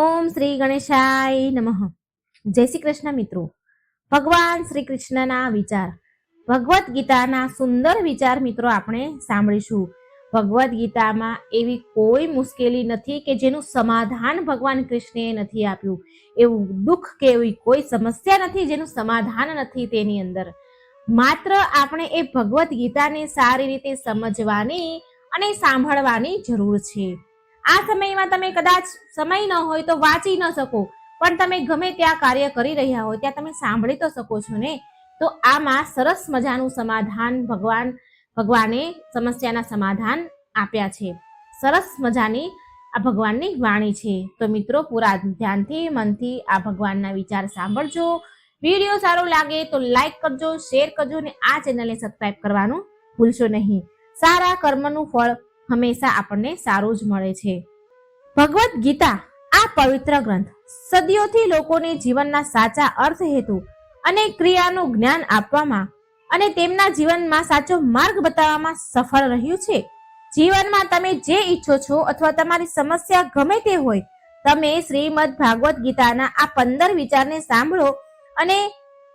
ઓમ શ્રી ગણેશાય નમઃ. જય શ્રી કૃષ્ણ મિત્રો. ભગવાન શ્રી કૃષ્ણના વિચાર. ભગવદ્ ગીતાના સુંદર વિચાર મિત્રો આપણે સાંભળીશું. ભગવદ્ ગીતામાં એવી કોઈ મુશ્કેલી નથી કે જેનું સમાધાન ભગવાન કૃષ્ણએ નથી આપ્યું. એવું દુઃખ કે એવી કોઈ સમસ્યા નથી જેનું સમાધાન નથી તેની અંદર. માત્ર આપણે એ ભગવદ્ ગીતાને સારી રીતે સમજવાની અને સાંભળવાની જરૂર છે. આ સમયમાં તમે કદાચ સમય ન હોય તો વાંચી ન શકો, પણ તમે ગમે ત્યાં કાર્ય કરી રહ્યા હોય, ત્યાં તમે સાંભળી તો શકો છો ને? તો આમાં સરસ મજાનું સમાધાન ભગવાન, ભગવાને સમસ્યાના સમાધાન આપ્યા છે. સરસ મજાની આ ભગવાનની વાણી છે. તો મિત્રો, પૂરા ધ્યાનથી, મનથી આ ભગવાનના વિચાર સાંભળજો. વીડિયો સારો લાગે તો લાઈક કરજો, શેર કરજો અને આ ચેનલને સબસ્ક્રાઈબ કરવાનું ભૂલશો નહીં. સારા કર્મનું ફળ હંમેશા આપણને સારું જ મળે છે. ભગવદ્ ગીતા, આ પવિત્ર ગ્રંથ, સદીઓથી લોકોને જીવનના સાચા અર્થ હેતુ અને ક્રિયાનું જ્ઞાન આપવામાં અને તેમના જીવનમાં સાચો માર્ગ બતાવવામાં સફળ રહ્યું છે. જીવનમાં તમે જે ઈચ્છો છો અથવા તમારી સમસ્યા ગમે તે હોય, તમે શ્રીમદ ભાગવત ગીતાના આ પંદર વિચારને સાંભળો અને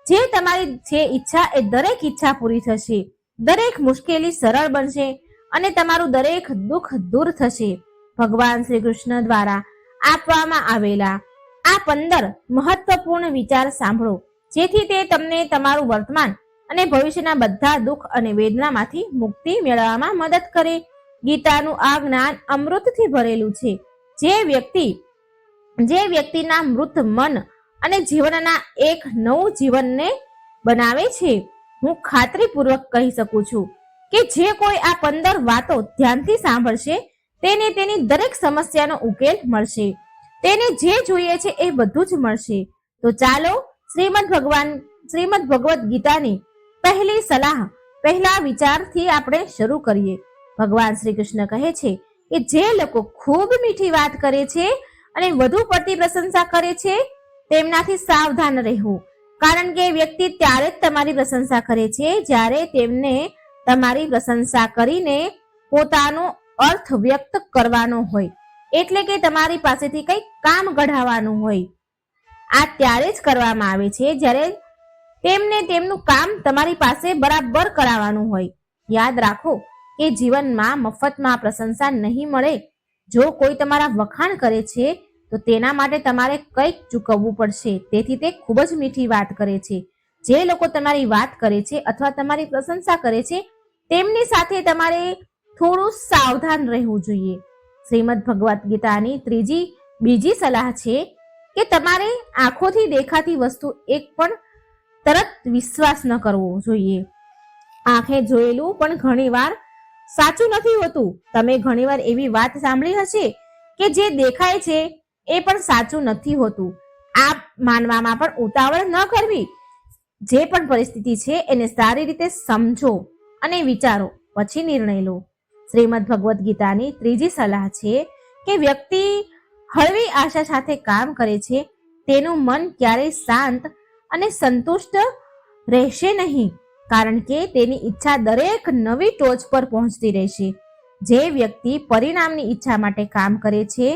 જે તમારી જે ઈચ્છા એ દરેક ઈચ્છા પૂરી થશે. દરેક મુશ્કેલી સરળ બનશે અને તમારું દરેક દુઃખ દૂર થશે. ભગવાન શ્રી કૃષ્ણ દ્વારા આપવામાં આવેલા આ પંદર મહત્વપૂર્ણ વિચાર સાંભળો, જેથી તે તમને તમારું વર્તમાન અને ભવિષ્યના બધા દુઃખ અને વેદનામાંથી મુક્તિ મેળવવામાં મદદ કરે. ગીતાનું આ જ્ઞાન અમૃતથી ભરેલું છે. જે વ્યક્તિ, જે વ્યક્તિના મૃત મન અને જીવનના એક નવું જીવનને બનાવે છે, હું ખાતરીપૂર્વક કહી શકું છું. કે જે કોઈ આ પંદર વાતો ધ્યાનથી સાંભળશે, તેને તેની દરેક સમસ્યાનો ઉકેલ મળશે. તેને જે જોઈએ છે એ બધું જ મળશે. તો ચાલો શ્રીમદ ભગવાન, શ્રીમદ ભગવદ્ ગીતાની પહેલી સલાહ, પહેલા વિચારથી આપણે શરૂ કરીએ. ભગવાન શ્રી કૃષ્ણ કહે છે કે જે લોકો ખૂબ મીઠી વાત કરે છે અને વધુ પડતી પ્રશંસા કરે છે, તેમનાથી સાવધાન રહેવું. કારણ કે વ્યક્તિ ત્યારે જ તમારી પ્રશંસા કરે છે જ્યારે તેમને તમારી પ્રશંસા કરીને પોતાનો અર્થ વ્યક્ત કરવાનો હોય. એટલે કે તમારી પાસેથી કંઈક કામ કઢાવવાનું હોય. આ ત્યારે જ કરવામાં આવે છે, જ્યારે તેમને તેમનું કામ તમારી પાસે બરાબર કરાવવાનું હોય. યાદ રાખો કે જીવનમાં મફતમાં પ્રશંસા નહીં મળે. જો કોઈ તમારા વખાણ કરે છે, તો તેના માટે તમારે કંઈક ચૂકવવું પડશે. તેથી તે ખૂબ જ મીઠી વાત કરે છે. જે લોકો તમારી વાત કરે છે અથવા તમારી પ્રશંસા કરે છે તેમની સાથે તમારે થોડું સાવધાન રહેવું જોઈએ. શ્રીમદ ભગવદ્ ગીતાની ત્રીજી, બીજી સલાહ છે કે તમારે આંખોથી દેખાતી વસ્તુ એક પણ તરત વિશ્વાસ ન કરવો જોઈએ. આંખે જોયેલું પણ ઘણીવાર સાચું નથી હોતું. તમે ઘણીવાર એવી વાત સાંભળી હશે કે જે દેખાય છે એ પણ સાચું નથી હોતું. આ માનવામાં પણ ઉતાવળ ન કરવી. જે પણ પરિસ્થિતિ છે એને સારી રીતે સમજો. અને વિચારો, પછી નિર્ણય લો. શ્રીમદ ભગવદ્ ગીતાની ત્રીજી સલાહ છે કે વ્યક્તિ હળવી આશા સાથે કામ કરે છે, તેનું મન ક્યારેય શાંત અને સંતુષ્ટ રહેશે નહીં, કારણ કે તેની ઈચ્છા દરેક નવી ટોચ પર પહોંચતી રહેશે. જે વ્યક્તિ પરિણામની ઈચ્છા માટે કામ કરે છે,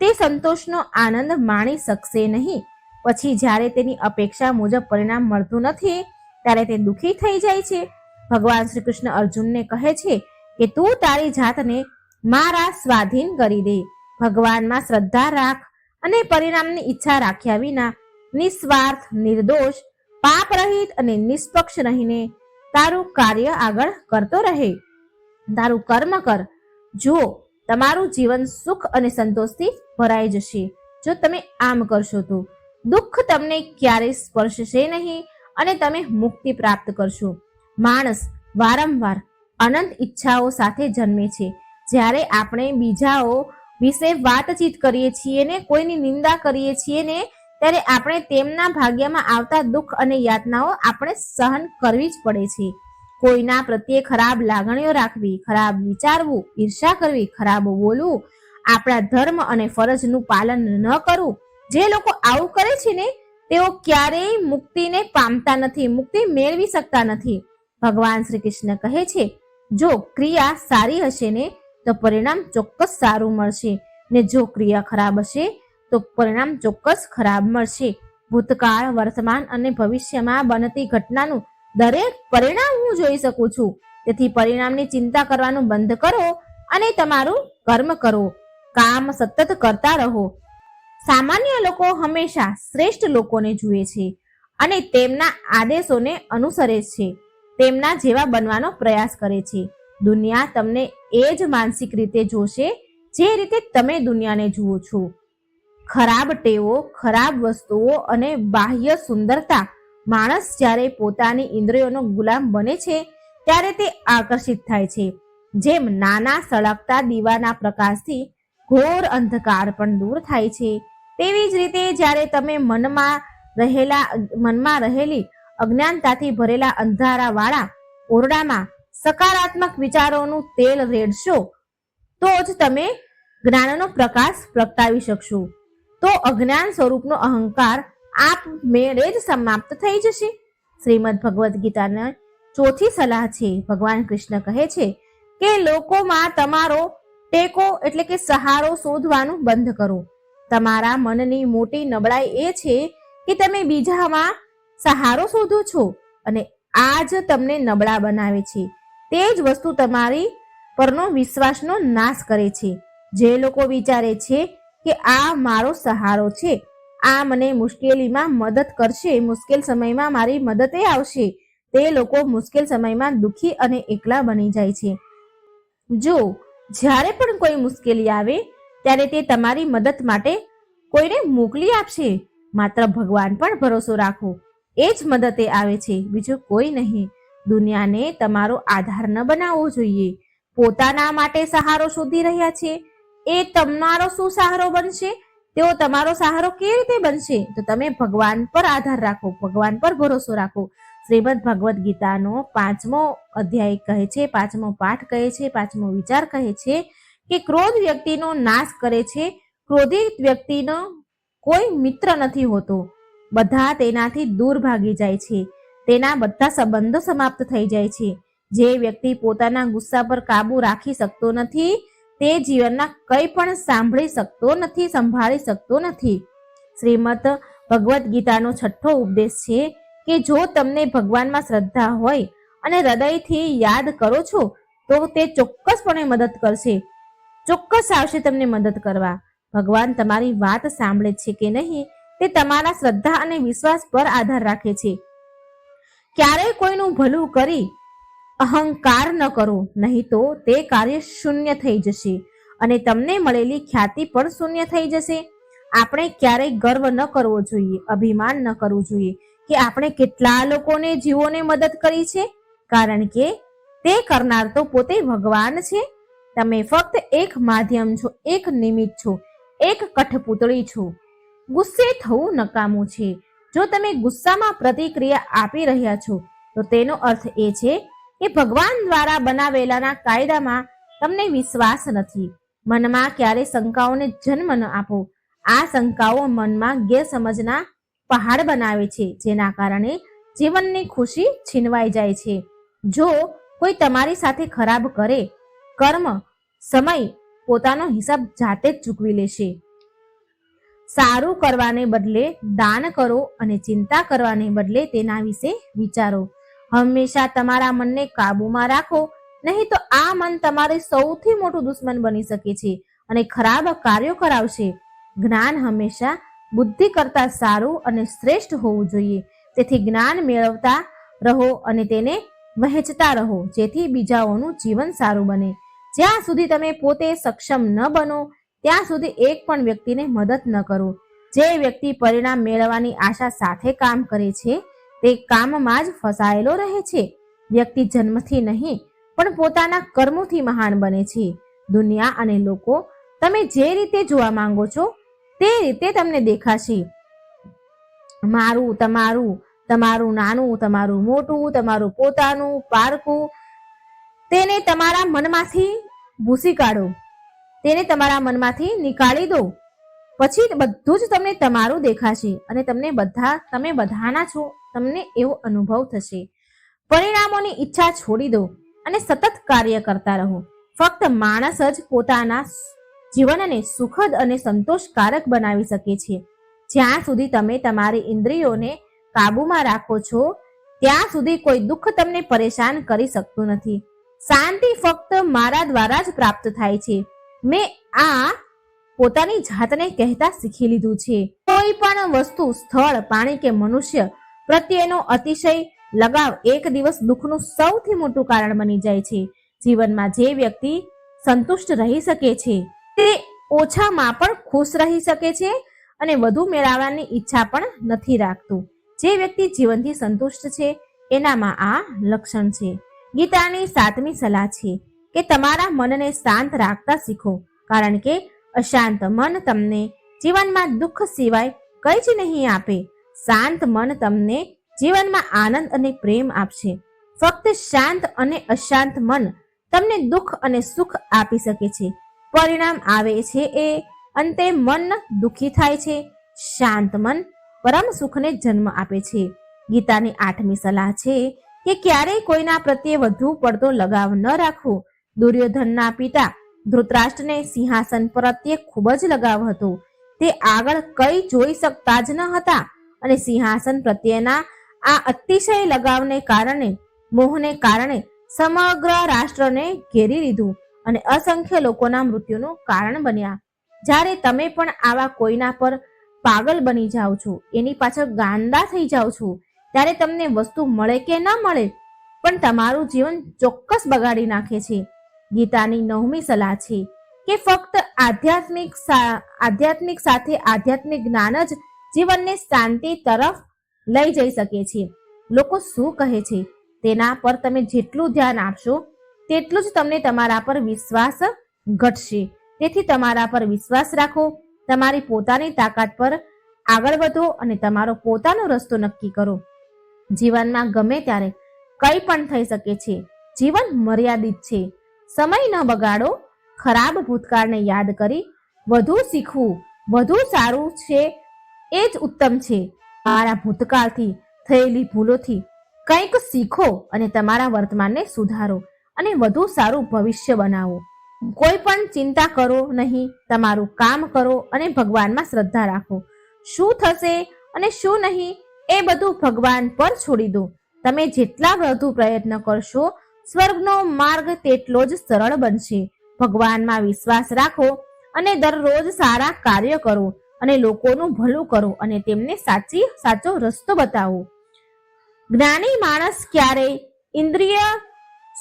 તે સંતોષનો આનંદ માણી શકશે નહીં. પછી જ્યારે તેની અપેક્ષા મુજબ પરિણામ મળતું નથી, ત્યારે તે દુઃખી થઈ જાય છે. ભગવાન શ્રી કૃષ્ણ અર્જુનને કહે છે કે તું તારી જાતને મારા સ્વાધીન કરી દે. ભગવાનમાં શ્રદ્ધા રાખ અને પરિણામની ઈચ્છા રાખ્યા વિના નિસ્વાર્થ, નિર્દોષ પાપ રહિત અને નિષ્પક્ષ રહીને તારું કાર્ય આગળ કરતો રહે. તારું કર્મ કર. જો તમારું જીવન સુખ અને સંતોષથી ભરાઈ જશે, જો તમે આમ કરશો તો. દુઃખ તમને ક્યારેય સ્પર્શશે નહીં અને તમે મુક્તિ પ્રાપ્ત કરશો. માણસ વારંવાર અનંત ઈચ્છાઓ સાથે જન્મે છે. જ્યારે આપણે બીજાઓ વિશે વાતચીત કરીએ છીએ ને કોઈની નિંદા કરીએ છીએ ને, ત્યારે આપણે તેમના ભાગ્યમાં આવતા દુઃખ અને યાતનાઓ આપણે સહન કરવી જ પડે છે. કોઈના પ્રત્યે ખરાબ લાગણીઓ રાખવી, ખરાબ વિચારવું ઈર્ષા કરવી, ખરાબ બોલવું, આપણા ધર્મ અને ફરજનું પાલન ન કરવું, જે લોકો આવું કરે છે ને, તેઓ ક્યારેય મુક્તિને પામતા નથી, મુક્તિ મેળવી શકતા નથી. ભગવાન શ્રી કૃષ્ણ કહે છે, જો ક્રિયા સારી હશે ને, તો પરિણામ ચોક્કસ સારું મળશે. ને જો ક્રિયા ખરાબ હશે, તો પરિણામ ચોક્કસ ખરાબ મળશે. ભૂતકાળ, વર્તમાન અને ભવિષ્યમાં બનતી ઘટનાનું દરેક પરિણામ હું જોઈ શકું છું. તેથી પરિણામની ચિંતા કરવાનું બંધ કરો અને તમારું કર્મ કરો. કામ સતત કરતા રહો. સામાન્ય લોકો હંમેશા શ્રેષ્ઠ લોકોને જુએ છે અને તેમના આદેશોને અનુસરે છે. તેમના જેવા બનવાનો પ્રયાસ કરે છે. દુનિયા તમને એ જ માનસિક રીતે જોશે, જે રીતે તમે દુનિયાને જુઓ છો. ખરાબ ટેવો, ખરાબ વસ્તુઓ અને બાહ્ય સુંદરતા માણસ જ્યારે પોતાની ઇન્દ્રિયોનો ગુલામ બને છે, ત્યારે તે આકર્ષિત થાય છે. જેમ નાના સળગતા દીવાના પ્રકાશથી ઘોર અંધકાર પણ દૂર થાય છે, તેવી જ રીતે જ્યારે તમે મનમાં રહેલા, મનમાં રહેલી અજ્ઞાનતાથી ભરેલા અંધારાવાળા ઓરડામાં સકારાત્મક વિચારોનું તેલ રેડશો, તો જ તમે જ્ઞાનનો પ્રકાશ પ્રગટાવી શકશો. તો અજ્ઞાન સ્વરૂપનો અહંકાર આપ મેળે જ સમાપ્ત થઈ જશે. શ્રીમદ ભગવદ્ ગીતાના ચોથી સલાહ છે. ભગવાન કૃષ્ણ કહે છે કે લોકોમાં તમારો ટેકો એટલે કે સહારો શોધવાનું બંધ કરો. તમારા મનની મોટી નબળાઈ એ છે કે તમે બીજામાં સહારો શોધો છો અને આ જ તમને નબળા બનાવે છે. તે જ વસ્તુ તમારી પરનો વિશ્વાસનો નાશ કરે છે. જે લોકો વિચારે છે કે આ મારો સહારો છે, આ મને મુશ્કેલીમાં મદદ કરશે, મુશ્કેલ સમયમાં મારી મદદે આવશે, તે લોકો મુશ્કેલ સમયમાં દુઃખી અને એકલા બની જાય છે. જો જ્યારે પણ કોઈ મુશ્કેલી આવે, ત્યારે તે તમારી મદદ માટે કોઈને મોકલી આપશે. માત્ર ભગવાન પર ભરોસો રાખો. એ જ મદદે આવે છે. બીજું કોઈ નહીં. દુનિયાને તમારો આધાર ન બનાવવો જોઈએ. પોતાના માટે સહારો શોધી રહ્યા છે. એ તમારો શું સહારો બનશે? તેઓ તમારો સહારો કેવી રીતે બનશે? તો તમે ભગવાન પર આધાર રાખો. ભગવાન પર ભરોસો રાખો. શ્રીમદ ભગવદ્ ગીતાનો પાંચમો અધ્યાય કહે છે, પાંચમો પાઠ કહે છે, પાંચમો વિચાર કહે છે કે ક્રોધ વ્યક્તિનો નાશ કરે છે. ક્રોધિત વ્યક્તિનો કોઈ મિત્ર નથી હોતો. બધા તેનાથી દૂર ભાગી જાય છે. તેના બધા સંબંધો સમાપ્ત થઈ જાય છે. જે વ્યક્તિ પોતાના ગુસ્સા પર કાબુ રાખી શકતો નથી, તે જીવનના કંઈ પણ સાંભળી શકતો નથી, સંભાળી શકતો નથી. શ્રીમદ ભગવદ્ ગીતાનો છઠ્ઠો ઉપદેશ છે કે જો તમને ભગવાનમાં શ્રદ્ધા હોય અને હૃદયથી યાદ કરો છો, તો તે ચોક્કસપણે મદદ કરશે. ચોક્કસ આવશે તમને મદદ કરવા. ભગવાન તમારી વાત સાંભળે છે કે નહીં તે તમારા શ્રદ્ધા અને વિશ્વાસ પર આધાર રાખે છે. ક્યારેય કોઈનું ભલું કરી અહંકાર ન કરો, નહીં તો તે કાર્ય શૂન્ય થઈ જશે અને તમને મળેલી ખ્યાતિ પણ શૂન્ય થઈ જશે. આપણે ક્યારેય ગર્વ ન કરવો જોઈએ, અભિમાન ન કરવું જોઈએ કે આપણે કેટલા લોકોને, જીવોને મદદ કરી છે. કારણ કે તે કરનાર તો પોતે ભગવાન છે. તમે ફક્ત એક માધ્યમ છો, એક નિમિત્ત છો, એક કઠપૂતળી છો. ગુસ્સે થવું નકામું છે. જો તમે ગુસ્સામાં પ્રતિક્રિયા આપી રહ્યા છો, તો તેનો અર્થ એ છે કે ભગવાન દ્વારા બનાવેલાના કાયદામાં તમને વિશ્વાસ નથી. મનમાં ક્યારે શંકાઓને જન્મ ન આપો. આ શંકાઓ મનમાં ગેરસમજના પહાડ બનાવે છે, જેના કારણે જીવનની ખુશી છીનવાઈ જાય છે. જો કોઈ તમારી સાથે ખરાબ કરે, કર્મ, સમય પોતાનો હિસાબ જાતે જ ચૂકવી લેશે. સારું કરવાને બદલે દાન કરો અને ચિંતા કરવાને બદલે તેના વિશે વિચારો. હંમેશા તમારા મનને કાબૂમાં રાખો, નહીં તો આ મન તમારે સૌથી મોટું દુશ્મન બની શકે છે અને ખરાબ કાર્યો કરાવશે. જ્ઞાન હંમેશા બુદ્ધિ કરતા સારું અને શ્રેષ્ઠ હોવું જોઈએ. તેથી જ્ઞાન મેળવતા રહો અને તેને વહેંચતા રહો, જેથી બીજાઓનું જીવન સારું બને. જ્યાં સુધી તમે પોતે સક્ષમ ન બનો ત્યાં સુધી એક પણ વ્યક્તિને મદદ ન કરો. જે વ્યક્તિ પરિણામ મેળવવાની આશા સાથે કામ કરે છે, તે કામમાં જ ફસાયેલો રહે છે. વ્યક્તિ જન્મથી નહીં, પણ પોતાના કર્મોથી મહાન બને છે. દુનિયા અને લોકો તમે જે રીતે જોવા માંગો છો, તે રીતે તમને દેખાશે. મારું, તમારું તમારું નાનું, તમારું મોટું, તમારું પોતાનું, પારકું, તેને તમારા મનમાંથી ભૂસી કાઢો. તેને તમારા મનમાંથી નીકાળી દો. પછી બધું જ તમને તમારું દેખાશે અને તમને બધા, તમે બધાના છો, તમને એવો અનુભવ થશે. પરિણામોની ઈચ્છા છોડી દો અને સતત કાર્ય કરતા રહો. ફક્ત માણસ જ પોતાના જીવનને સુખદ અને સંતોષકારક બનાવી શકે છે. જ્યાં સુધી તમે તમારી ઇન્દ્રિયોને કાબૂમાં રાખો છો, ત્યાં સુધી કોઈ દુઃખ તમને પરેશાન કરી શકતું નથી. શાંતિ ફક્ત મારા દ્વારા જ પ્રાપ્ત થાય છે. મેં આ પોતાની જાતને કહેતા શીખી લીધું છે. કોઈ પણ વસ્તુ, સ્થળ, પાણી કે મનુષ્ય પ્રત્યેનો અતિશય લગાવ એક દિવસ દુઃખનું સૌથી મોટું કારણ બની જાય છે. જીવનમાં જે વ્યક્તિ સંતુષ્ટ રહી શકે છે, તે ઓછામાં પણ ખુશ રહી શકે છે અને વધુ મેળવવાની ઈચ્છા પણ નથી રાખતું. જે વ્યક્તિ જીવનથી સંતુષ્ટ છે, એનામાં આ લક્ષણ છે. ગીતાની સાતમી સલાહ છે કે તમારા મનને શાંત રાખતા શીખો, કારણ કે અશાંત મન તમને જીવનમાં દુઃખ સિવાય કંઈ જ નહીં આપે. શાંત મન તમને જીવનમાં આનંદ અને પ્રેમ આપશે. ફક્ત શાંત અને અશાંત મન તમને દુઃખ અને સુખ આપી શકે છે. પરિણામ આવે છે એ અંતે મન દુઃખી થાય છે. શાંત મન પરમ સુખને જન્મ આપે છે. ગીતાની આઠમી સલાહ છે કે ક્યારેય કોઈના પ્રત્યે વધુ પડતો લગાવ ન રાખવો દુર્યોધનના પિતા ધૃતરાષ્ટ્રને સિંહાસન પ્રત્યે ખૂબ જ લગાવ હતો. તે આગળ કઈ જોઈ શકતા જ ન હતા અને સિંહાસન પ્રત્યેના આ અતિશય લગાવને કારણે, મોહને કારણે સમગ્ર રાષ્ટ્રને ઘેરી લીધું અને અસંખ્ય લોકોના મૃત્યુનું કારણ બન્યા. જ્યારે તમે પણ આવા કોઈના પર પાગલ બની જાઓ છો, એની પાછળ ગાંડા થઈ જાઓ છો, ત્યારે તમને વસ્તુ મળે કે ન મળે, પણ તમારું જીવન ચોક્કસ બગાડી નાખે છે. ગીતાની નવમી સલાહ છે કે ફક્ત આધ્યાત્મિક આધ્યાત્મિક સાથે આધ્યાત્મિક જ્ઞાન જ જીવનને શાંતિ તરફ લઈ જઈ શકે છે. લોકો શું કહે છે? તેના પર તમે જેટલું ધ્યાન આપશો, તેટલું જ તમને તમારા પર વિશ્વાસ ઘટશે. તેથી તમારા પર વિશ્વાસ રાખો, તમારી પોતાની તાકાત પર આગળ વધો અને તમારો પોતાનો રસ્તો નક્કી કરો. જીવનમાં ગમે ત્યારે કંઈ પણ થઈ શકે છે, જીવન મર્યાદિત છે. સમય ન બગાડો. ખરાબ ભૂતકાળને યાદ કરી. વધુ શીખવું, વધુ સારું છે એ જ ઉત્તમ છે. તમારા ભૂતકાળથી થયેલી ભૂલોથી કંઈક શીખો અને તમારા વર્તમાનને સુધારો અને વધુ સારું ભવિષ્ય બનાવો. કોઈ પણ ચિંતા કરો નહીં, તમારું કામ કરો અને ભગવાનમાં શ્રદ્ધા રાખો. શું થશે અને શું નહીં એ બધું ભગવાન પર છોડી દો. તમે જેટલા વધુ પ્રયત્ન કરશો સ્વર્ગનો માર્ગ તેટલો જ સરળ બનશે. ભગવાનમાં વિશ્વાસ રાખો અને દરરોજ સારા કાર્ય કરો અને લોકોનું ભલું કરો અને તેમને સાચી, સાચો રસ્તો બતાવો. જ્ઞાની માણસ ક્યારેય ઇન્દ્રિય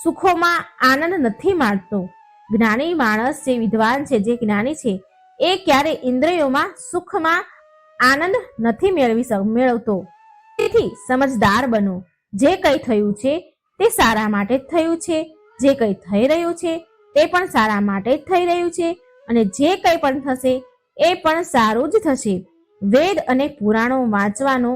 સુખોમાં આનંદ નથી માણતો. જ્ઞાની માણસ જે વિદ્વાન છે, જે જ્ઞાની છે, એ ક્યારે ઇન્દ્રિયોમાં સુખમાં આનંદ નથી મેળવી મેળવતો. તેથી સમજદાર બનો. જે કંઈ થયું છે તે સારા માટે જ થયું છે. જે કંઈ થઈ રહ્યું છે, તે પણ સારા માટે જ થઈ રહ્યું છે અને જે કંઈ પણ થશે, એ પણ સારું જ થશે. વેદ અને પુરાણો વાંચવાનો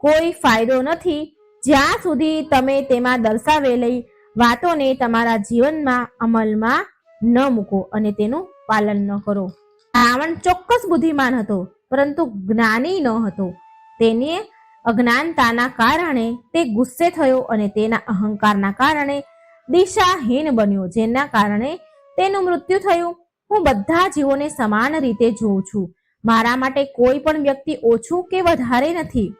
કોઈ ફાયદો નથી. જ્યાં સુધી તમે તેમાં દર્શાવેલી વાતોને તમારા જીવનમાં અમલમાં ન મૂકો અને તેનું પાલન ન કરો. રાવણ ચોક્કસ બુદ્ધિમાન હતો, પરંતુ જ્ઞાની ન હતો. તેને અજ્ઞાનતાના કારણે તે ગુસ્સે થયો અને તેના અહંકારના કારણે દિશાહીન બન્યો, જેના કારણે તેનું મૃત્યુ થયું. હું બધા જીવોને સમાન રીતે જોઉં છું. મારા માટે કોઈ પણ વ્યક્તિ ઓછું કે વધારે નથી.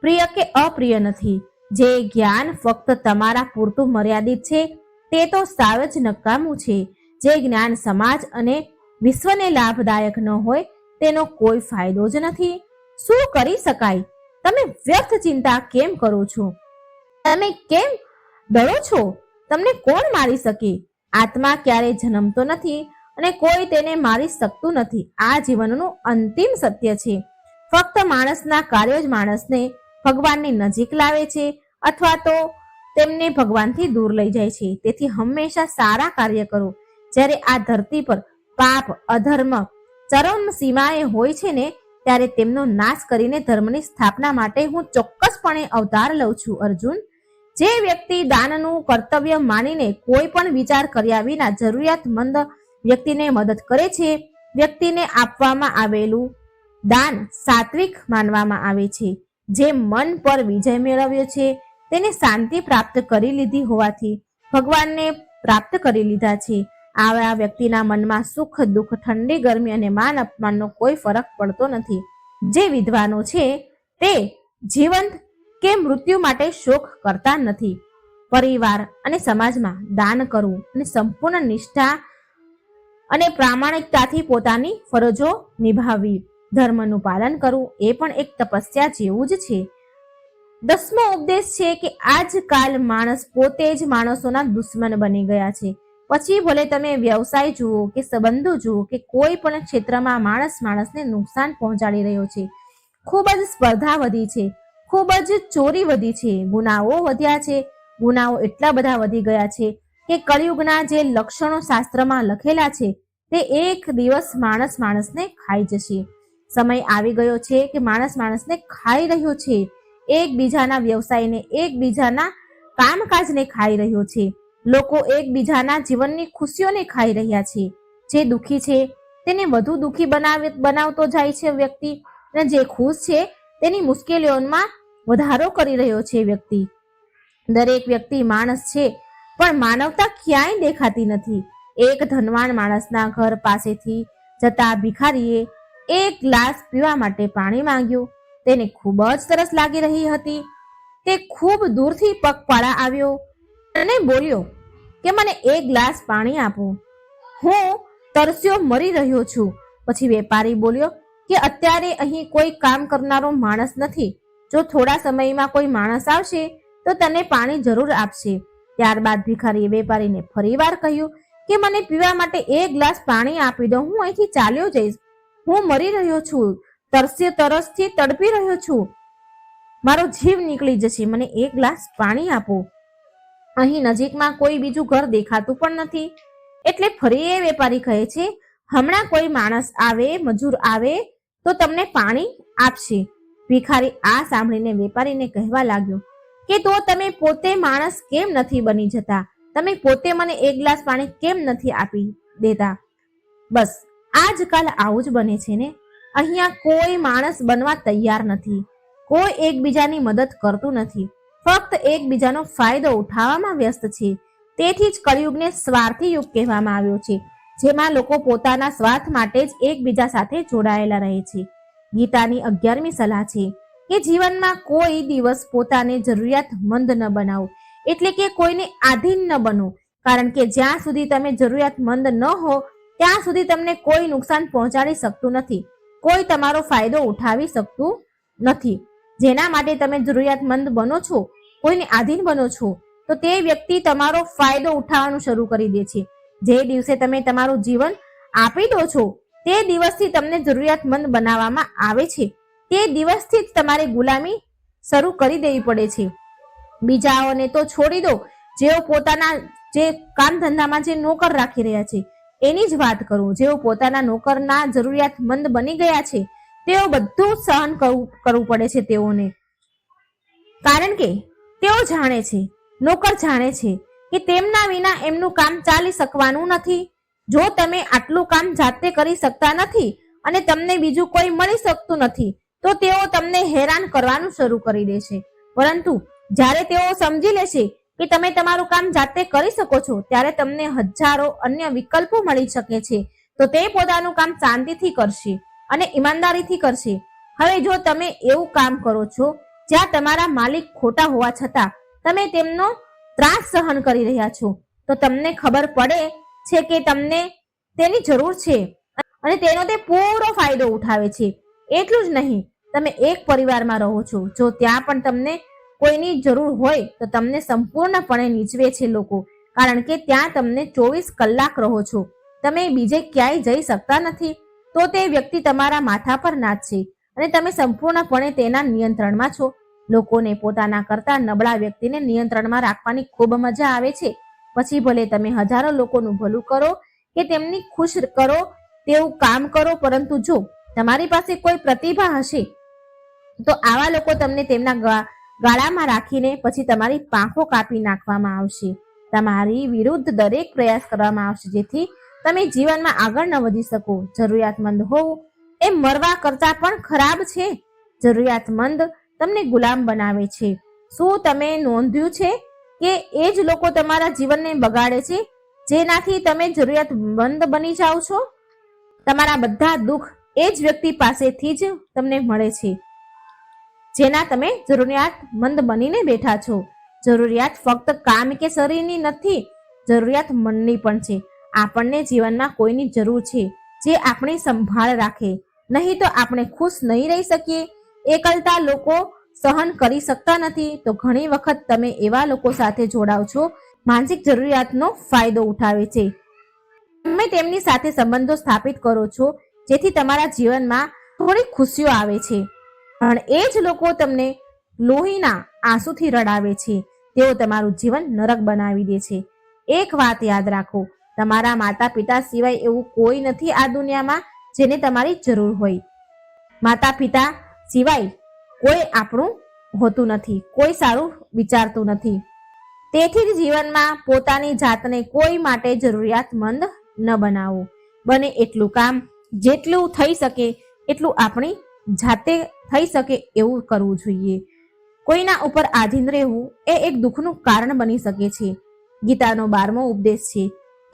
પ્રિય કે અપ્રિય નથી. જે જ્ઞાન ફક્ત તમારા પૂરતું મર્યાદિત છે, તે તો સાવ જ નકામું છે. જે જ્ઞાન સમાજ અને વિશ્વને લાભદાયક ન હોય, તેનો કોઈ ફાયદો જ નથી. શું કરી શકાય? તમે વ્યર્થ ચિંતા કેમ કરો છો? તમે કેમ ડરો છો? તમને કોણ મારી શકે? આત્મા ક્યારેય જન્મતો નથી અને કોઈ તેને મારી શકતું નથી. આ જીવનનું અંતિમ સત્ય છે. ફક્ત માણસના કાર્યો જ માણસને ભગવાનની નજીક લાવે છે અથવા તો તેમને ભગવાનથી દૂર લઈ જાય છે. તેથી હંમેશા સારા કાર્ય કરો. જ્યારે આ ધરતી પર પાપ, અધર્મ, ચરમ સીમાએ હોય છે ને ત્યારે તેમનો નાશ કરીને ધર્મની સ્થાપના માટે હું ચોક્કસપણે અવતાર લઉં છું, અર્જુન. જે વ્યક્તિ દાનનું કર્તવ્ય માનીને કોઈ પણ વિચાર કર્યા વિના જરૂરિયાતમંદ વ્યક્તિને મદદ કરે છે, વ્યક્તિને આપવામાં આવેલું દાન સાત્વિક માનવામાં આવે છે. જે મન પર વિજય મેળવ્યો છે, તેને શાંતિ પ્રાપ્ત કરી લીધી હોવાથી ભગવાનને પ્રાપ્ત કરી લીધા છે. આવા વ્યક્તિના મનમાં સુખ, દુઃખ, ઠંડી, ગરમી અને માન અપમાનનો કોઈ ફરક પડતો નથી. જે વિદ્વાનો છે, તે જીવંત કે મૃત્યુ માટે શોક કરતા નથી. પરિવાર અને સમાજમાં દાન કરવું અને સંપૂર્ણ નિષ્ઠા અને પ્રામાણિકતાથી પોતાની ફરજો નિભાવવી, ધર્મનું પાલન કરવું, એ પણ એક તપસ્યા જેવું જ છે. દસમો ઉપદેશ છે કે આજકાલ માણસ પોતે જ માણસોના દુશ્મન બની ગયા છે. પછી ભલે તમે વ્યવસાય જુઓ કે સંબંધો જુઓ કે કોઈ પણ ક્ષેત્રમાં માણસ માણસને નુકસાન પહોંચાડી રહ્યો છે, ખૂબ જ સ્પર્ધા વધી છે, ખૂબ જ ચોરી વધી છે, ગુનાઓ વધ્યા છે, ગુનાઓ એટલા બધા વધી ગયા છે કે કળિયુગના જે લક્ષણો શાસ્ત્રમાં લખેલા છે, તે એક દિવસ માણસ માણસને ખાઈ જશે. સમય આવી ગયો છે કે માણસ માણસને ખાઈ રહ્યો છે, એકબીજાના વ્યવસાયને, એકબીજાના કામકાજને ખાઈ રહ્યો છે. લોકો એકબીજાના જીવનની ખુશીઓને ખાઈ રહ્યા છે. જે દુઃખી છે, તેને વધુ દુઃખી બનાવે, બનાવતો જાય છે વ્યક્તિ અને જે ખુશ છે, તેની મુશ્કેલીઓમાં વધારો કરી રહ્યો છે વ્યક્તિ. દરેક વ્યક્તિ માણસ છે, પણ માનવતા ક્યાંય દેખાતી નથી. એક ધનવાન માણસના ઘર પાસેથી જતા ભિખારીએ એક ગ્લાસ પીવા માટે પાણી માંગ્યું. તેને ખૂબ જ સરસ લાગી રહી હતી. તે ખૂબ દૂરથી પગપાળા આવ્યો. અને બોલ્યો, કે મને એક ગ્લાસ પાણી આપો. હું તરસ્યો મરી રહ્યો છું. પછી વેપારી બોલ્યો, કે અત્યારે અહીં કોઈ કામ કરનારો માણસ નથી. જો થોડા સમયમાં કોઈ માણસ આવશે, તો તને પાણી જરૂર આપશે. ત્યારબાદ ભિખારીએ વેપારીને ફરીવાર કહ્યું, કે મને પીવા માટે એક ગ્લાસ પાણી આપી દો, હું અહીંથી ચાલ્યો જઈશ. હું મરી રહ્યો છું. તરસ્યો તરસથી તડપી રહ્યો છું. મારો જીવ નીકળી જશે. મને એક ગ્લાસ પાણી આપો. અહીં નજીકમાં કોઈ બીજું ઘર દેખાતું પણ નથી. એટલે ફરી એ વેપારી કહે છે, હમણાં કોઈ માણસ આવે, મજૂર આવે, તો તમને પાણી આપશે. ભિખારી આ સાંભળીને વેપારીને કહેવા લાગ્યો, કે તો તમે પોતે માણસ કેમ નથી બની જતા? તમે પોતે મને એક ગ્લાસ પાણી કેમ નથી આપી દેતા? બસ આજકાલ આવું જ બને છે ને? અહીંયા કોઈ માણસ બનવા તૈયાર નથી. કોઈ એકબીજાની મદદ કરતું નથી. ફક્ત એકબીજાનો ફાયદો ઉઠાવવામાં વ્યસ્ત છે. તેથી જ કળિયુગને સ્વાર્થી યુગ કહેવામાં આવ્યો છે, જેમાં લોકો પોતાના સ્વાર્થ માટે જ એકબીજા સાથે જોડાયેલા રહે છે. ગીતાની અગિયારમી સલાહ છે કે જીવનમાં કોઈ દિવસ પોતાને જરૂરિયાતમંદ ન બનાવો, એટલે કે કોઈને આધીન ન બનો, કારણ કે જ્યાં સુધી તમે જરૂરિયાતમંદ ન હો, ત્યાં સુધી તમને કોઈ નુકસાન પહોંચાડી શકતું નથી. કોઈ તમારો ફાયદો ઉઠાવી શકતું નથી. જેના માટે તમે જરૂરિયાતમંદ બનો છો, કોઈને આધીન બનો છો, તો તે વ્યક્તિ તમારો ફાયદો ઉઠાવવાનું શરૂ કરી દે છે. જે દિવસે તમે તમારું જીવન આપી દો છો, તે દિવસથી તમને જરૂરિયાતમંદ બનાવવામાં આવે છે. તે દિવસથી જ તમારે ગુલામી શરૂ કરી દેવી પડે છે. બીજાઓને તો છોડી દો, જેઓ પોતાના જે કામ ધંધામાં જે નોકર રાખી રહ્યા છે. એની જ વાત કરું, જેઓ પોતાના નોકરના જરૂરિયાતમંદ બની ગયા છે તેઓ બધું સહન કરવું પડે છે તેઓને. કારણ કે તેઓ જાણે છે, નોકર જાણે છે કે તેમના વિના એમનું કામ ચાલી શકવાનું નથી. જો તમે આટલું કામ જાતે કરી શકતા નથી અને તમને બીજું કોઈ મળી શકતું નથી, તો તેઓ તમને હેરાન કરવાનું શરૂ કરી દેશે પરંતુ જ્યારે તેઓ સમજી લેશે કે તમે તમારું કામ જાતે કરી શકો છો, ત્યારે તમને હજારો અન્ય વિકલ્પો મળી શકે છે. તો તે પોતાનું કામ શાંતિથી કરશે. અને ઈમાનદારીથી કરશે. હવે જો તમે એવું કામ કરો છો, જ્યાં તમારા માલિક ખોટા હોવા છતાં તમે તેમનો ત્રાસ સહન કરી રહ્યા છો, તો તમને ખબર પડે છે કે તમને તેની જરૂર છે અને તેનો તે પૂરો ફાયદો ઉઠાવે છે. એટલું જ નહીં, તમે એક પરિવારમાં રહો છો. જો ત્યાં પણ તમને કોઈની જરૂર હોય, તો તમને સંપૂર્ણપણે નીચવે છે લોકો, કારણ કે ત્યાં તમને ચોવીસ કલાક રહો છો. તમે બીજે ક્યાંય જઈ શકતા નથી. તો તે વ્યક્તિ તમારા માથા પર નાચશે અને તમે સંપૂર્ણપણે તેના નિયંત્રણમાં છો. લોકોને પોતાના કરતા નબળા વ્યક્તિને નિયંત્રણમાં રાખવાની ખૂબ મજા આવે છે. પછી ભલે તમે હજારો લોકોનું ભલું કરો કે તેમની ખુશ કરો, તેવું કામ કરો, પરંતુ જો તમારી પાસે કોઈ પ્રતિભા હશે, તો આવા લોકો તમને તેમના ગાળામાં રાખીને પછી તમારી પાંખો કાપી નાખવામાં આવશે. તમારી વિરુદ્ધ દરેક પ્રયાસ કરવામાં આવશે જેથી તમે જીવનમાં આગળ ન વધી શકો. જરૂરિયાતમંદ હોવું એ મરવા કરતા પણ ખરાબ છે. જરૂરિયાતમંદ તમને ગુલામ બનાવે છે. શું તમે નોંધ્યું છે કે એ જ લોકો તમારા જીવનને બગાડે છે? જેનાથી તમે જરૂરિયાતમંદ બની જાઓ છો? તમારા બધા દુઃખ એ જ વ્યક્તિ પાસેથી જ તમને મળે છે. જેના તમે જરૂરિયાતમંદ બનીને બેઠા છો. જરૂરિયાત ફક્ત કામ કે શરીરની નથી જરૂરિયાત મનની પણ છે. આપણને જીવનમાં કોઈની જરૂર છે જે આપણી સંભાળ રાખે. નહીં તો આપણે ખુશ નહીં રહી શકીએ. એકલતા લોકો સહન કરી શકતા નથી. તો ઘણી વખત તમે એવા લોકો સાથે જોડાવ છો, માનસિક જરૂરિયાતનો ફાયદો ઉઠાવે છે. તમે તેમની સાથે સંબંધો સ્થાપિત કરો છો, જેથી તમારા જીવનમાં થોડી ખુશીઓ આવે છે. પણ એ જ લોકો તમને લોહીના આંસુથી રડાવે છે. તેઓ તમારું જીવન નરક બનાવી દે છે. એક વાત યાદ રાખો તમારા માતા પિતા સિવાય એવું કોઈ નથી આ દુનિયામાં જેને તમારી જરૂર હોય. માતા પિતા સિવાય કોઈ આપણું હોતું નથી, કોઈ સારું વિચારતું નથી. તેથી જ જીવનમાં પોતાની જાતને કોઈ માટે જરૂરિયાતમંદ ન બનાવો. બને એટલું કામ, જેટલું થઈ શકે એટલું આપણી જાતે થઈ શકે એવું કરવું જોઈએ. કોઈના ઉપર આધીન રહેવું એ એક દુઃખનું કારણ બની શકે છે. ગીતાનો બારમો ઉપદેશ છે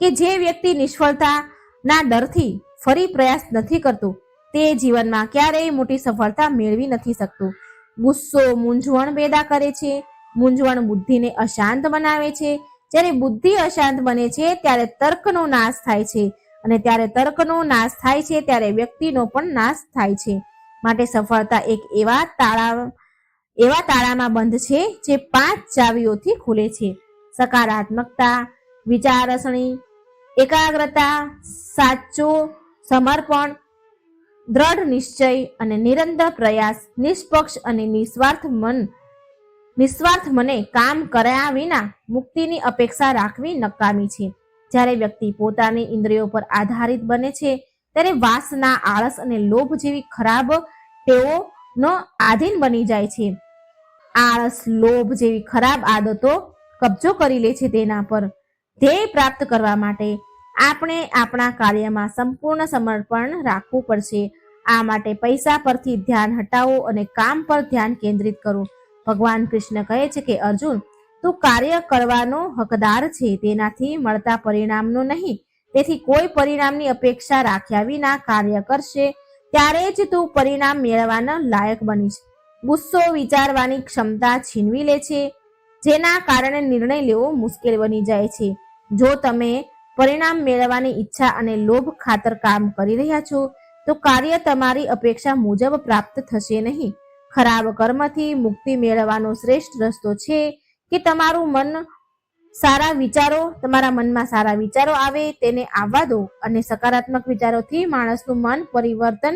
કે જે વ્યક્તિ નિષ્ફળતાના ડરથી ફરી પ્રયાસ નથી કરતો, તે જીવનમાં ક્યારેય મોટી સફળતા મેળવી નથી શકતો. ગુસ્સો મૂંઝવણ પેદા કરે છે, મૂંઝવણ બુદ્ધિને અશાંત બનાવે છે. જ્યારે બુદ્ધિ અશાંત બને છે, ત્યારે તર્કનો નાશ થાય છે. અને ત્યારે તર્કનો નાશ થાય છે, ત્યારે વ્યક્તિનો પણ નાશ થાય છે. માટે સફળતા એક એવા તાળા, એવા તાળામાં બંધ છે, જે પાંચ ચાવીઓથી ખુલે છે. સકારાત્મકતા, વિચારસરણી એકાગ્રતા, સાચો સમર્પણ, દ્રઢ નિશ્ચય અને નિરંતર પ્રયાસ, નિષ્પક્ષ અને નિસ્વાર્થ મન, નિસ્વાર્થ મને કામ કર્યા વિના મુક્તિની અપેક્ષા રાખવી નકામી છે. જ્યારે વ્યક્તિ પોતાની ઇન્દ્રિયો પર આધારિત બને છે, ત્યારે વાસના, આળસ અને લોભ જેવી ખરાબ ટેવોનો આધીન બની જાય છે. આળસ, લોભ જેવી ખરાબ આદતો કબજો કરી લે છે તેના પર. ધ્યેય પ્રાપ્ત કરવા માટે આપણે આપણા કાર્યમાં સંપૂર્ણ સમર્પણ રાખવું પડશે. આ માટે પૈસા પરથી ધ્યાન હટાવો અને કામ પર ધ્યાન કેન્દ્રિત કરો. ભગવાન કૃષ્ણ કહે છે કે, અર્જુન, તું કાર્ય કરવાનો હકદાર છે, તેનાથી મળતા પરિણામનો નહીં. તેથી કોઈ પરિણામની અપેક્ષા રાખ્યા વિના કાર્ય કરશે, ત્યારે જ તું પરિણામ મેળવવાના લાયક બનીશ. ગુસ્સો વિચારવાની ક્ષમતા છીનવી લે છે. જેના કારણે નિર્ણય લેવો મુશ્કેલ બની જાય છે. જો તમે પરિણામ મેળવવાની ઈચ્છા અને લોભ ખાતર કામ કરી રહ્યા છો, તો કાર્ય તમારી અપેક્ષા મુજબ પ્રાપ્ત થશે નહીં. ખરાબ કર્મથી મુક્તિ મેળવવાનો શ્રેષ્ઠ રસ્તો છે કે તમારું મન સારા વિચારો, તમારા મનમાં સારા વિચારો આવે તેને આવવા દો અને સકારાત્મક વિચારોથી માણસનું મન પરિવર્તન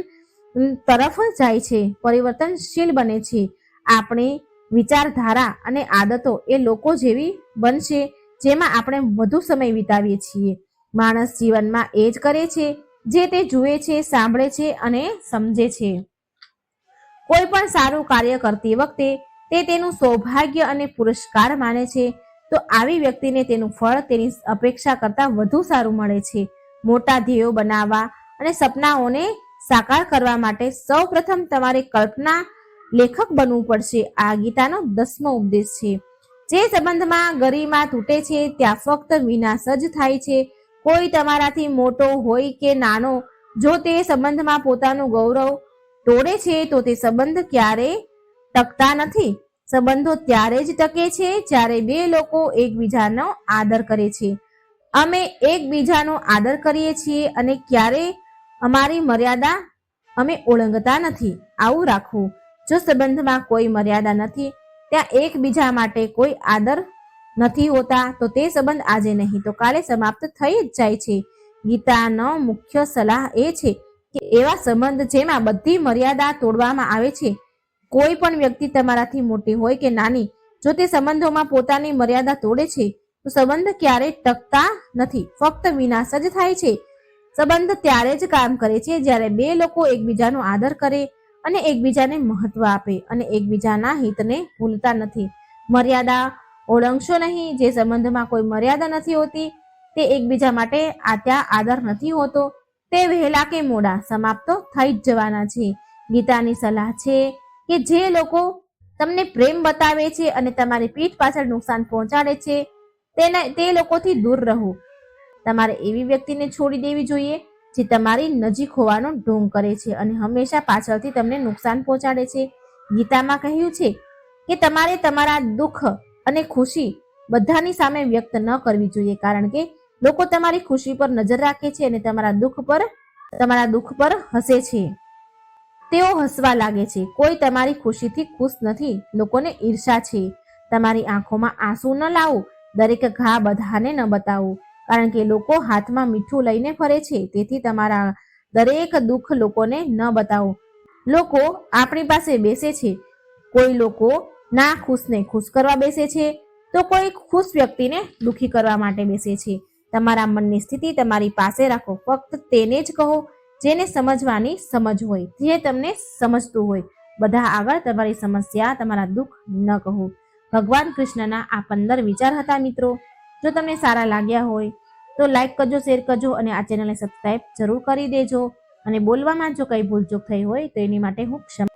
તરફ જાય છે, પરિવર્તનશીલ બને છે. આપણી વિચારધારા અને આદતો એ લોકો જેવી બનશે, જેમાં આપણે વધુ સમય વિતાવીએ છીએ. માણસ જીવનમાં એ જ કરે છે, જે તે જુએ છે, સાંભળે છે અને સમજે છે. કોઈ પણ સારું કાર્ય કરતી વખતે તે તેનું સૌભાગ્ય અને પુરસ્કાર માને છે, તો આવી વ્યક્તિને તેનું ફળ તેની અપેક્ષા કરતાં વધુ સારું મળે છે. મોટા ધ્યેયો બનાવવા અને સપનાઓને સાકાર કરવા માટે સૌપ્રથમ તમારી કલ્પના લેખક બનવું પડશે. આ ગીતાનો દસમો ઉપદેશ છે. જે સંબંધમાં ગરિમા તૂટે છે, ત્યાં ફક્ત વિનાશ જ થાય છે. કોઈ તમારાથી મોટો હોય કે નાનો, જો તે સંબંધમાં પોતાનું ગૌરવ તોડે છે, તો તે સંબંધ ક્યારેય ટકતા નથી? સંબંધો ત્યારે જ ટકે છે, જ્યારે બે લોકો એકબીજાનો આદર કરે છે. અમે એકબીજાનો આદર કરીએ છીએ અને ક્યારે અમારી મર્યાદા અમે ઓળંગતા નથી. આવું રાખવું જો સંબંધમાં કોઈ મર્યાદા નથી, ત્યાં એકબીજા માટે કોઈ આદર નથી હોતા, તો તે સંબંધ આજે નહીં. તો કાલે સમાપ્ત થઈ જ જાય છે. ગીતાનો મુખ્ય સલાહ એ છે કે એવા સંબંધ જેમાં બધી મર્યાદા તોડવામાં આવે છે. કોઈ પણ વ્યક્તિ તમારાથી મોટી હોય કે નાની, જો તે સંબંધોમાં પોતાની મર્યાદા તોડે છે, તો સંબંધ ક્યારેય ટકતા નથી. ફક્ત વિનાશ જ થાય છે. સંબંધ ત્યારે જ કામ કરે છે જ્યારે બે લોકો એકબીજાનો આદર કરે અને એકબીજાને મહત્વ આપે અને એકબીજાના હિતને ભૂલતા નથી. મર્યાદા ઓળંગશો નહીં. જે સંબંધમાં કોઈ મર્યાદા નથી હોતી, તે એકબીજા માટે આ ત્યાં આદર નથી હોતો. તે વહેલા કે મોડા સમાપ્ત થઈ જ જવાના છે. ગીતાની સલાહ છે કે જે લોકો તમને પ્રેમ બતાવે છે અને તમારી પીઠ પાછળ નુકસાન પહોંચાડે છે, તેને તે લોકોથી દૂર રહો. તમારે એવી વ્યક્તિને છોડી દેવી જોઈએ જે તમારી નજીક હોવાનો ઢોંગ કરે છે અને હંમેશા પાછળથી તમને નુકસાન પહોંચાડે છે. ગીતામાં કહ્યું છે કે તમારે તમારા દુઃખ અને ખુશી બધાની સામે વ્યક્ત ન કરવી જોઈએ, કારણ કે લોકો તમારી ખુશી પર નજર રાખે છે અને તમારા દુઃખ પર, તમારા દુઃખ પર હસે છે. તેઓ હસવા લાગે છે. કોઈ તમારી ખુશીથી ખુશ નથી. લોકોને ઈર્ષા છે. તમારી આંખોમાં આંસુ ન લાવો. દરેક ઘા બધાને ન બતાવો. કારણ કે લોકો હાથમાં મીઠું લઈને ફરે છે. તેથી તમારા દરેક દુઃખ લોકોને ન બતાવો. લોકો આપણી પાસે બેસે છે. કોઈ લોકો ના ખુશને ખુશ કરવા બેસે છે. તો કોઈ ખુશ વ્યક્તિને દુઃખી કરવા માટે બેસે છે. તમારા મનની સ્થિતિ તમારી પાસે રાખો. ફક્ત તેને જ કહો જેને સમજવાની સમજ હોય. જે તમને સમજતું હોય. બધા આગળ તમારી સમસ્યા, તમારા દુઃખ ન કહો. ભગવાન કૃષ્ણના આ પંદર વિચાર હતા મિત્રો. જો તમને સારા લાગ્યા હોય તો લાઈક કરજો શેર કરજો અને આ ચેનલને સબસ્ક્રાઈબ જરૂર કરી દેજો. અને બોલવામાં જો કંઈ ભૂલચૂક થઈ હોય તો એની માટે હું ક્ષમા